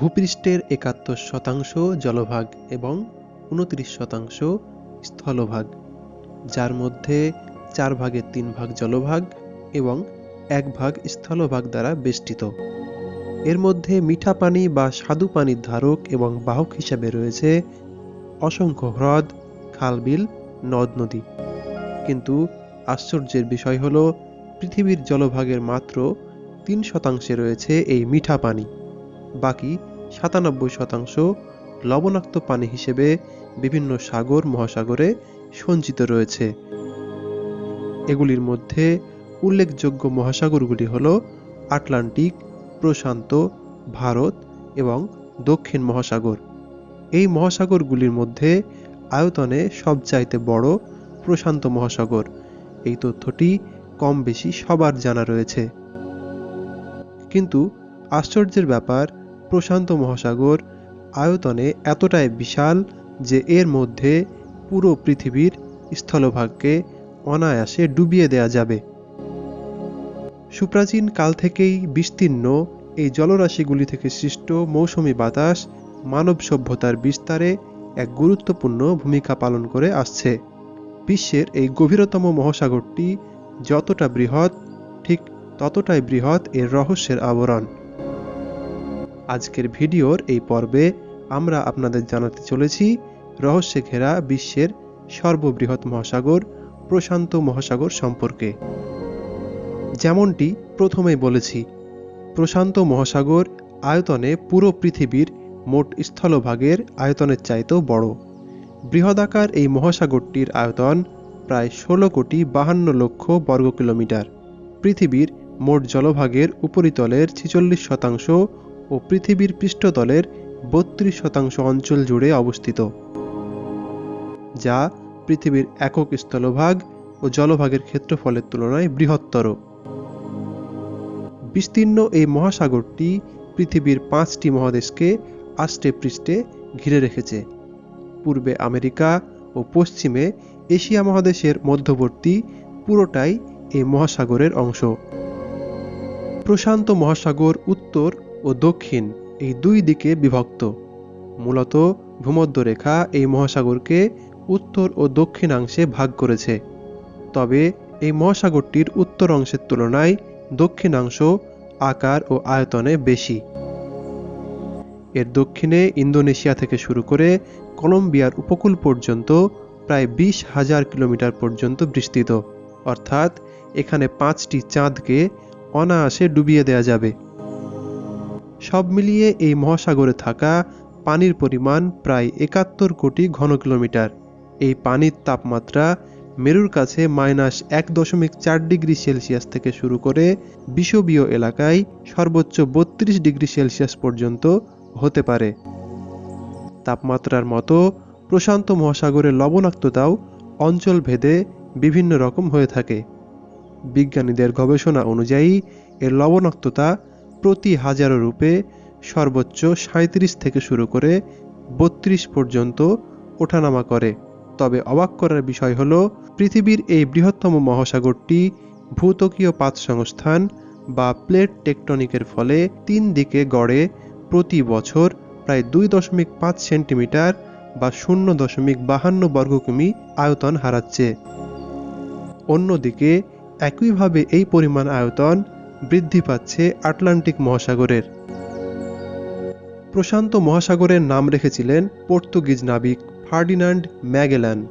ভূপৃষ্ঠের একাত্তর শতাংশ জলভাগ এবং উনত্রিশ শতাংশ স্থলভাগ, যার মধ্যে চার ভাগের তিন ভাগ জলভাগ এবং এক ভাগ স্থলভাগ দ্বারা বেষ্টিত। এর মধ্যে মিঠা পানি বা স্বাদু পানির ধারক এবং বাহক হিসাবে রয়েছে অসংখ্য হ্রদ, খালবিল, নদ নদী। কিন্তু আশ্চর্যের বিষয় হল, পৃথিবীর জলভাগের মাত্র তিন শতাংশে রয়েছে এই মিঠা পানি। বাকি সাতানব্বই শতাংশ লবণাক্ত পানি হিসেবে বিভিন্ন সাগর, মহাসাগরে সঞ্চিত রয়েছে। এগুলির মধ্যে উল্লেখযোগ্য মহাসাগরগুলি হল আটলান্টিক, প্রশান্ত, ভারত এবং দক্ষিণ মহাসাগর। এই মহাসাগরগুলির মধ্যে আয়তনে সবচাইতে বড় প্রশান্ত মহাসাগর। এই তথ্যটি কম বেশি সবার জানা রয়েছে। কিন্তু আশ্চর্যের ব্যাপার, প্রশান্ত মহাসাগর আয়তনে এতটাই বিশাল যে এর মধ্যে পুরো পৃথিবীর স্থলভাগকে অনায়াসে ডুবিয়ে দেয়া যাবে। সুপ্রাচীন কাল থেকেই বিস্তীর্ণ এই জলরাশিগুলি থেকে সৃষ্ট মৌসুমি বাতাস মানব সভ্যতার বিস্তারে এক গুরুত্বপূর্ণ ভূমিকা পালন করে আসছে। বিশ্বের এই গভীরতম মহাসাগরটি যতটা বৃহৎ, ঠিক ততটাই বৃহৎ এর রহস্যের আবরণ। আজকের ভিডিওর এই পর্বে আমরা আপনাদের জানাতে চলেছি রহস্যে ঘেরা বিশ্বের সর্ববৃহৎ মহাসাগর, প্রশান্ত মহাসাগর সম্পর্কে। যেমনটি প্রথমেই বলেছি, প্রশান্ত মহাসাগর আয়তনে পুরো পৃথিবীর মোট স্থলভাগের আয়তনের চাইতেও বড়। বৃহদাকার এই মহাসাগরটির আয়তন প্রায় ষোলো কোটি বাহান্ন লক্ষ বর্গ কিলোমিটার পৃথিবীর মোট জলভাগের উপরিতলের ছেচল্লিশ শতাংশ ও পৃথিবীর পৃষ্ঠতলের বত্রিশ শতাংশ অঞ্চল জুড়ে অবস্থিত, যা পৃথিবীর একক স্থলভাগ ও জলভাগের ক্ষেত্রফলের তুলনায় বৃহত্তর। বিস্তীর্ণ এই মহাসাগরটি পৃথিবীর পাঁচটি মহাদেশকে আষ্টে পৃষ্ঠে ঘিরে রেখেছে। পূর্বে আমেরিকা ও পশ্চিমে এশিয়া মহাদেশের মধ্যবর্তী পুরোটাই এই মহাসাগরের অংশ। প্রশান্ত মহাসাগর উত্তর ও দক্ষিণ এই দুই দিকে বিভক্ত। মূলত ভূমধ্যরেখা এই মহাসাগরকে উত্তর ও দক্ষিণাংশে ভাগ করেছে। তবে এই মহাসাগরটির উত্তর অংশের তুলনায় দক্ষিণাংশ আকার ও আয়তনে বেশি। এর দক্ষিণে ইন্দোনেশিয়া থেকে শুরু করে কলম্বিয়ার উপকূল পর্যন্ত প্রায় বিশ হাজার কিলোমিটার পর্যন্ত বিস্তৃত। অর্থাৎ এখানে পাঁচটি চাঁদকে অনায়াসে ডুবিয়ে দেয়া যাবে। সব মিলিয়ে এই মহাসাগরে থাকা পানির পরিমাণ প্রায় একাত্তর কোটি ঘন কিলোমিটার। এই পানির তাপমাত্রা মেরুর কাছে মাইনাস এক দশমিক চার ডিগ্রি সেলসিয়াস থেকে শুরু করে বিষবীয় এলাকায় সর্বোচ্চ বত্রিশ ডিগ্রি সেলসিয়াস পর্যন্ত হতে পারে। তাপমাত্রার মতো প্রশান্ত মহাসাগরের লবণাক্ততাও অঞ্চল ভেদে বিভিন্ন রকম হয়ে থাকে। বিজ্ঞানীদের গবেষণা অনুযায়ী এর লবণাক্ততা প্রতি হাজারো রূপে সর্বোচ্চ সাঁত্রিশ থেকে শুরু করে বত্রিশ পর্যন্ত ওঠানামা করে। তবে অবাক করার বিষয় হল, পৃথিবীর এই বৃহত্তম মহাসাগরটি ভূতকীয় পাত সংস্থান বা প্লেট টেকটনিকের ফলে তিন দিকে গড়ে প্রতি বছর প্রায় দুই দশমিক পাঁচ সেন্টিমিটার বা শূন্য দশমিক বাহান্ন বর্গ কিমি আয়তন হারাচ্ছে। অন্যদিকে, একইভাবে এই পরিমাণ আয়তন বৃদ্ধি পাচ্ছে আটলান্টিক মহাসাগরের। প্রশান্ত মহাসাগরের নাম রেখেছিলেন পর্তুগিজ নাবিক ফার্ডিনান্ড ম্যাগেলান।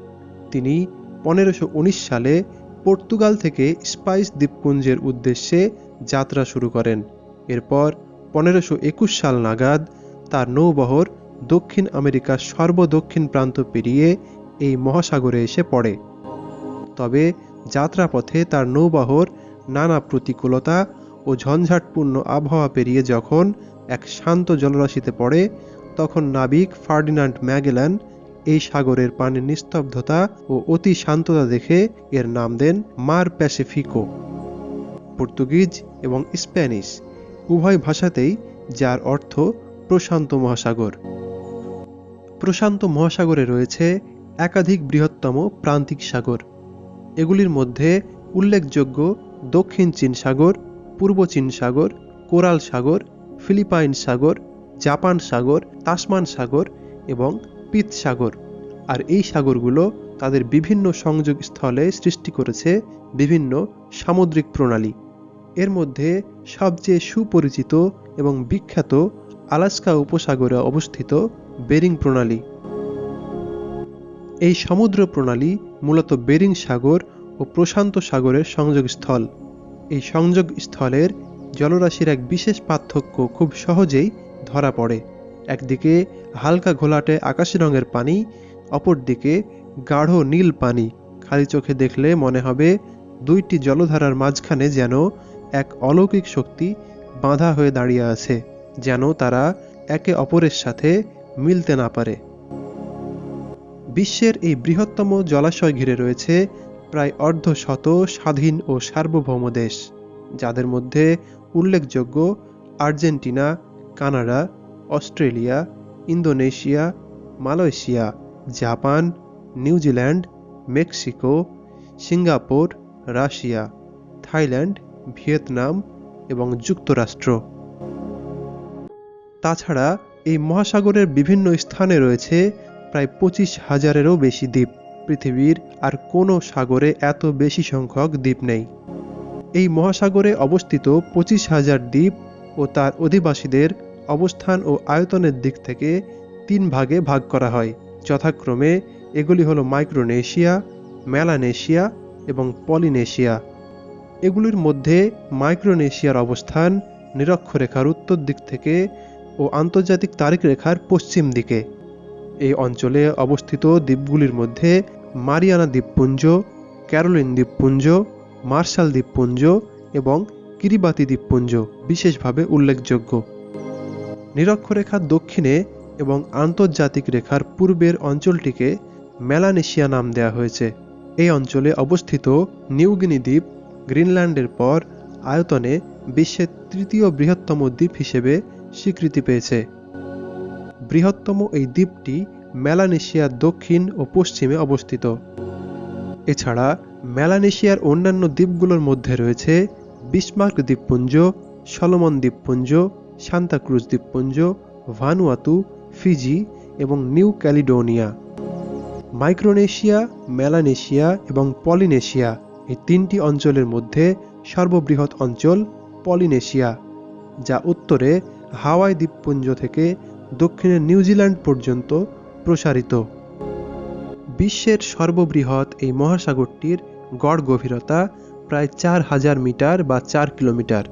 তিনি পনেরোশো সালে পর্তুগাল থেকে স্পাইস দ্বীপপুঞ্জের উদ্দেশ্যে যাত্রা শুরু করেন। এরপর পনেরোশো একুশ সাল নাগাদ তার নৌবহর দক্ষিণ আমেরিকার সর্বদক্ষিণ প্রান্ত পেরিয়ে এই মহাসাগরে এসে পড়ে। তবে যাত্রাপথে তার নৌবহর নানা প্রতিকূলতা ও ঝঞ্ঝাটপূর্ণ আবহাওয়া পেরিয়ে যখন এক শান্ত জলরাশিতে পড়ে, তখন নাবিক ফার্ডিনান্ড ম্যাগেলান এই সাগরের পানির নিস্তব্ধতা ও অতি শান্ততা দেখে এর নাম দেন মার প্যাসিফিকো। পর্তুগিজ এবং স্প্যানিশ উভয় ভাষাতেই যার অর্থ প্রশান্ত মহাসাগর। প্রশান্ত মহাসাগরে রয়েছে একাধিক বৃহত্তম প্রান্তিক সাগর। এগুলির মধ্যে উল্লেখযোগ্য দক্ষিণ চীন সাগর, পূর্ব চীন সাগর, কোরাল সাগর, ফিলিপাইন সাগর, জাপান সাগর, তাসমান সাগর এবং পিত সাগর। আর এই সাগরগুলো তাদের বিভিন্ন সংযোগ স্থলে সৃষ্টি করেছে বিভিন্ন সামুদ্রিক প্রণালী। এর মধ্যে সবচেয়ে সুপরিচিত এবং বিখ্যাত আলাস্কা উপসাগরে অবস্থিত বেরিং প্রণালী। এই সমুদ্র প্রণালী মূলত বেরিং সাগর ও প্রশান্ত সাগরের সংযোগস্থল। এই সংযোগ স্থলের জলরাশির এক বিশেষ পার্থক্য খুব সহজেই ধরা পড়ে। একদিকে হালকা ঘোলাটে আকাশি রঙের পানি, অপরদিকে গাঢ় নীল পানি। খালি চোখে দেখলে মনে হবে দুইটি জলধারার মাঝখানে যেন এক অলৌকিক শক্তি বাঁধা হয়ে দাঁড়িয়ে আছে, যেন তারা একে অপরের সাথে মিলতে না পারে। বিশ্বের এই বৃহত্তম জলাশয় ঘিরে রয়েছে প্রায় অর্ধ শত স্বাধীন ও সার্বভৌম দেশ, যাদের মধ্যে উল্লেখযোগ্য Argentina, Canada, Australia, Indonesia, Malaysia, Japan New Zealand Mexico, Singapore, Russia, Thailand, Vietnam এবং যুক্তরাষ্ট্র। তাছাড়া এই মহাসাগরের বিভিন্ন স্থানে রয়েছে প্রায় পঁচিশ হাজারেরও বেশি দ্বীপ। পৃথিবীর আর কোনো সাগরে এত বেশি সংখ্যক দ্বীপ নেই। এই মহাসাগরে অবস্থিত পঁচিশ হাজার দ্বীপ ও তার অধিবাসীদের অবস্থান ও আয়তনের দিক থেকে তিন ভাগে ভাগ করা হয়। যথাক্রমে এগুলি হলো মাইক্রোনেশিয়া, মেলানেশিয়া এবং পলিনেশিয়া। এগুলির মধ্যে মাইক্রোনেশিয়ার অবস্থান নিরক্ষরেখার উত্তর দিক থেকে ও আন্তর্জাতিক তারিখ রেখার পশ্চিম দিকে। এই অঞ্চলে অবস্থিত দ্বীপগুলির মধ্যে মারিয়ানা দ্বীপপুঞ্জ, ক্যারোলিন দ্বীপপুঞ্জ, মার্শাল দ্বীপপুঞ্জ এবং কিরিবাতি দ্বীপপুঞ্জ বিশেষভাবে উল্লেখযোগ্য। নিরক্ষরেখার দক্ষিণে এবং আন্তর্জাতিক রেখার পূর্বের অঞ্চলটিকে মেলানেশিয়া নাম দেওয়া হয়েছে। এই অঞ্চলে অবস্থিত নিউগিনি দ্বীপ গ্রিনল্যান্ডের পর আয়তনে বিশ্বের তৃতীয় বৃহত্তম দ্বীপ হিসেবে স্বীকৃতি পেয়েছে। বৃহত্তম এই দ্বীপটি মেলানেশিয়ার দক্ষিণ ও পশ্চিমে অবস্থিত। এছাড়া মেলানেশিয়ার অন্যান্য দ্বীপগুলোর মধ্যে রয়েছে বিসমার্ক দ্বীপপুঞ্জ, সলোমন দ্বীপপুঞ্জ সান্তাক্রুজ দ্বীপপুঞ্জ, ভানুয়াতু, ফিজি এবং নিউ ক্যালিডোনিয়া মাইক্রোনেশিয়া, মেলানেশিয়া এবং পলিনেশিয়া এই তিনটি অঞ্চলের মধ্যে সর্ববৃহৎ অঞ্চল পলিনেশিয়া, যা উত্তরে হাওয়াই দ্বীপপুঞ্জ থেকে দক্ষিণে নিউজিল্যান্ড পর্যন্ত প্রসারিত। বিশ্বের সর্ববৃহৎ এই মহাসাগরটির গড় গভীরতা প্রায় চার হাজার মিটার বা চার কিলোমিটার।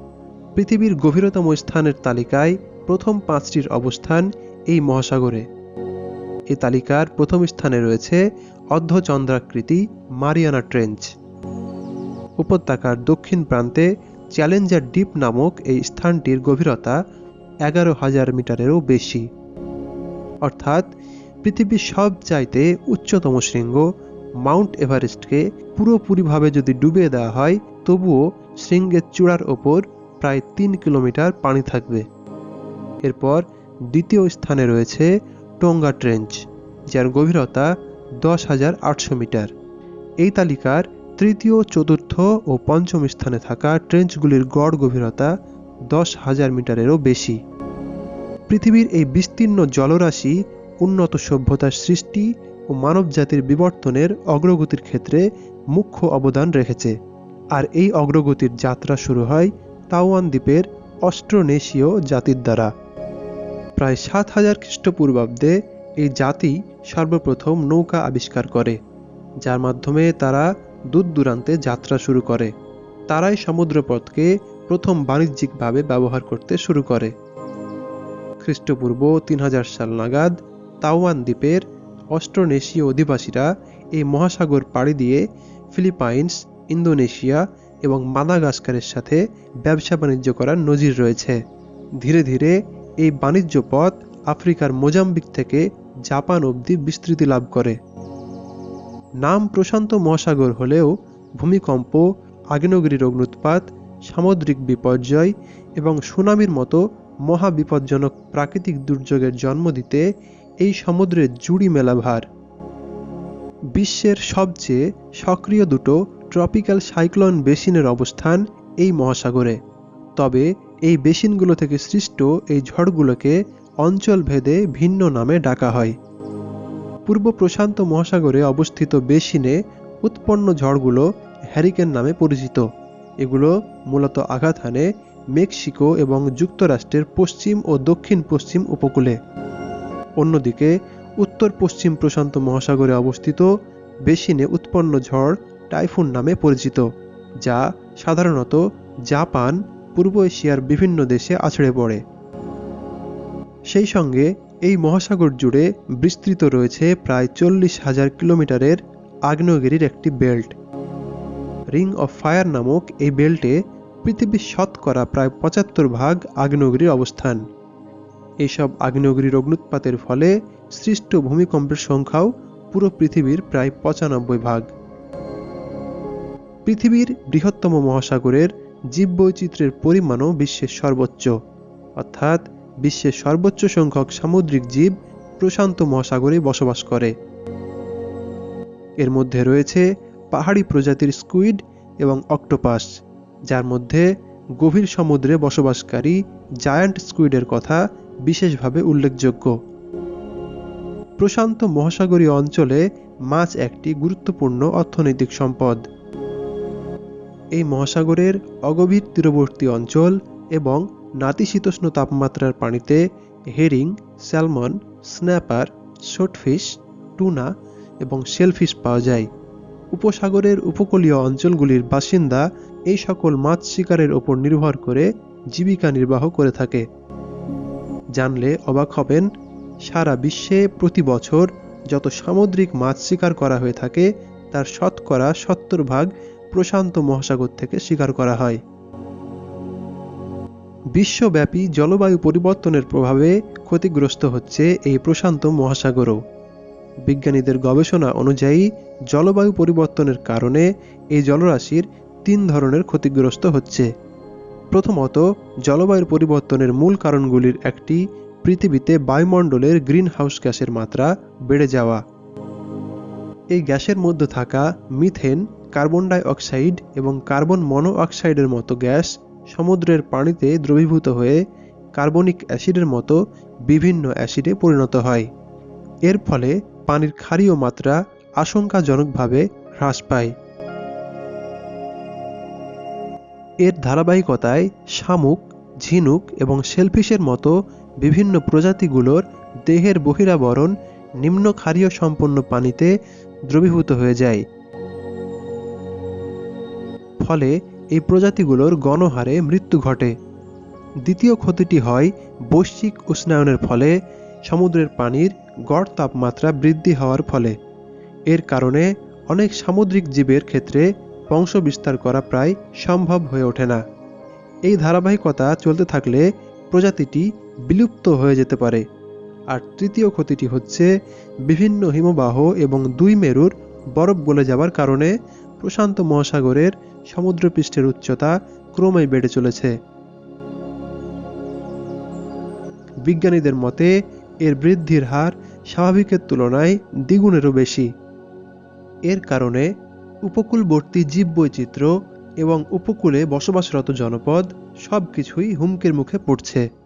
পৃথিবীর গভীরতম স্থানের তালিকায় প্রথম পাঁচটির অবস্থান এই মহাসাগরে। এ তালিকার প্রথম স্থানে রয়েছে অর্ধচন্দ্রাকৃতি মারিয়ানা ট্রেঞ্চ। উপত্যকার দক্ষিণ প্রান্তে চ্যালেঞ্জার ডিপ নামক এই স্থানটির গভীরতা এগারো হাজার মিটারেরও বেশি। অর্থাৎ পৃথিবীর সব চাইতে উচ্চতম শৃঙ্গ মাউন্ট এভারেস্টকে পুরোপুরিভাবে যদি ডুবিয়ে দেওয়া হয়, তবুও শৃঙ্গের চূড়ার ওপর প্রায় তিন কিলোমিটার পানি থাকবে। এরপর দ্বিতীয় স্থানে রয়েছে টোঙ্গা ট্রেঞ্চ, যার গভীরতা দশ হাজার আটশো মিটার। এই তালিকার তৃতীয়, চতুর্থ ও পঞ্চম স্থানে থাকা ট্রেঞ্চগুলির গড় গভীরতা দশ হাজার মিটারেরও বেশি। পৃথিবীর এই বিস্তীর্ণ জলরাশি উন্নত সভ্যতার সৃষ্টি ও মানবজাতির বিবর্তনের অগ্রগতির ক্ষেত্রে মুখ্য অবদান রেখেছে। আর এই অগ্রগতির যাত্রা শুরু হয় তাওয়ান দ্বীপের অস্ট্রোনেশীয় জাতির দ্বারা। প্রায় সাত হাজার খ্রিস্টপূর্বাব্দে এই জাতি সর্বপ্রথম নৌকা আবিষ্কার করে, যার মাধ্যমে তারা দূর দূরান্তে যাত্রা শুরু করে। তারাই সমুদ্রপথকে প্রথম বাণিজ্যিকভাবে ব্যবহার করতে শুরু করে। খ্রিস্টপূর্ব তিন হাজার সাল নাগাদ তাওয়ান দ্বীপের অস্ট্রোনেশীয় অধিবাসীরা এই মহাসাগর পাড়ি দিয়ে ফিলিপাইন্স, ইন্দোনেশিয়া এবং মাদাগাস্কারের সাথে ব্যবসা বাণিজ্য করার নজির রয়েছে। ধীরে ধীরে এই বাণিজ্য পথ আফ্রিকার মোজাম্বিক থেকে জাপান অবধি বিস্তৃতি লাভ করে। নাম প্রশান্ত মহাসাগর হলেও ভূমিকম্প, আগ্নেয়গিরির অগ্নুৎপাত সামুদ্রিক বিপর্যয় এবং সুনামির মতো মহা বিপজ্জনক প্রাকৃতিক দুর্যোগের জন্ম দিতে এই সমুদ্রের জুড়ি মেলা ভার বিশ্বের সবচেয়ে সক্রিয় দুটো ট্রপিক্যাল সাইক্লোন বেসিনের অবস্থান এই মহাসাগরে। তবে এই বেসিনগুলো থেকে সৃষ্ট এই ঝড়গুলোকে অঞ্চল ভেদে ভিন্ন নামে ডাকা হয়। পূর্ব প্রশান্ত মহাসাগরে অবস্থিত বেসিনে উৎপন্ন ঝড়গুলো হ্যারিকেন নামে পরিচিত। এগুলো মূলত আঘাত হানে মেক্সিকো এবং যুক্তরাষ্ট্রের পশ্চিম ও দক্ষিণ পশ্চিম উপকূলে। অন্যদিকে উত্তর পশ্চিম প্রশান্ত মহাসাগরে অবস্থিত বেসিনে উৎপন্ন ঝড় টাইফুন নামে পরিচিত, যা সাধারণত জাপান, পূর্ব এশিয়ার বিভিন্ন দেশে আছড়ে পড়ে। সেই সঙ্গে এই মহাসাগর জুড়ে বিস্তৃত রয়েছে প্রায় চল্লিশ হাজার কিলোমিটারের আগ্নেয়গিরির একটি বেল্ট। রিং অফ ফায়ার নামক এই বেল্টে পৃথিবীর শতকরা প্রায় পঁচাত্তর ভাগ আগ্নেয়গিরির অবস্থান। এইসব আগ্নেয়গিরির অগ্নুৎপাতের ফলে সৃষ্ট ভূমিকম্পের সংখ্যাও পুরো পৃথিবীর প্রায় পঁচানব্বই ভাগ। পৃথিবীর বৃহত্তম মহাসাগরের জীববৈচিত্র্যের পরিমাণও বিশ্বের সর্বোচ্চ। অর্থাৎ বিশ্বের সর্বোচ্চ সংখ্যক সামুদ্রিক জীব প্রশান্ত মহাসাগরে বসবাস করে। এর মধ্যে রয়েছে পাহাড়ি প্রজাতির স্কুইড এবং অক্টোপাস, যার মধ্যে গভীর সমুদ্রে বসবাসকারী জায়ান্ট স্কুইডের কথা বিশেষভাবে উল্লেখযোগ্য। প্রশান্ত মহাসাগরীয় অঞ্চলে মাছ একটি গুরুত্বপূর্ণ অর্থনৈতিক সম্পদ। এই মহাসাগরের অগভীর তীরবর্তী অঞ্চল এবং নাতিশীতোষ্ণ তাপমাত্রার পানিতে হেরিং, স্যালমন, স্ন্যাপার শোটফিশ টুনা এবং শেলফিশ পাওয়া যায়। উপসাগরের উপকূলীয় অঞ্চলগুলির বাসিন্দা এই সকল মাছ শিকারের ওপর নির্ভর করে জীবিকা নির্বাহ করে থাকে। জানলে অবাক হবেন, সারা বিশ্বে প্রতি বছর যত সামুদ্রিক মাছ শিকার করা হয়ে থাকে, তার শতকরা সত্তর ভাগ প্রশান্ত মহাসাগর থেকে শিকার করা হয়। বিশ্বব্যাপী জলবায়ু পরিবর্তনের প্রভাবে ক্ষতিগ্রস্ত হচ্ছে এই প্রশান্ত মহাসাগরও। বিজ্ঞানীদের গবেষণা অনুযায়ী, জলবায়ু পরিবর্তনের কারণে এই জলরাশির তিন ধরনের ক্ষতিগ্রস্ত হচ্ছে। প্রথমত, জলবায়ুর পরিবর্তনের মূল কারণগুলির একটি, পৃথিবীতে বায়ুমণ্ডলের গ্রিন হাউস গ্যাসের মাত্রা বেড়ে যাওয়া। এই গ্যাসের মধ্যে থাকা মিথেন, কার্বন ডাই অক্সাইড এবং কার্বন মনো অক্সাইডের মতো গ্যাস সমুদ্রের পানিতে দ্রবীভূত হয়ে কার্বনিক অ্যাসিডের মতো বিভিন্ন অ্যাসিডে পরিণত হয়। এর ফলে পানির ক্ষারীয় মাত্রা আশঙ্কাজনকভাবে হ্রাস পায়। এর ধারাবাহিকতায় শামুক, ঝিনুক এবং শেলফিশের মতো বিভিন্ন প্রজাতিগুলোর দেহের বহিরাবরণ নিম্ন ক্ষারীয় সম্পন্ন পানিতে দ্রবীভূত হয়ে যায়। ফলে এই প্রজাতিগুলোর গণহারে মৃত্যু ঘটে। দ্বিতীয় ক্ষতিটি হয় বৈশ্বিক উষ্ণায়নের ফলে সমুদ্রের পানির গড় তাপমাত্রা বৃদ্ধি হওয়ার ফলে। এর কারণে অনেক সামুদ্রিক জীবের ক্ষেত্রে বংশ বিস্তার করা প্রায় সম্ভব হয়ে ওঠে না। এই ধারাবাহিকতা চলতে থাকলে প্রজাতিটি বিলুপ্ত হয়ে যেতে পারে। আর তৃতীয় ক্ষতিটি হচ্ছে বিভিন্ন হিমবাহ এবং দুই মেরুর বরফ গলে যাওয়ার কারণে প্রশান্ত মহাসাগরের সমুদ্রপৃষ্ঠের উচ্চতা ক্রমেই বেড়ে চলেছে। বিজ্ঞানীদের মতে এর বৃদ্ধির হার স্বাভাবিকের তুলনায় দ্বিগুণেরও বেশি। এর কারণে উপকূলবর্তী জীববৈচিত্র্য এবং উপকূলে বসবাসরত জনপদ সব কিছুই হুমকির মুখে পড়ছে।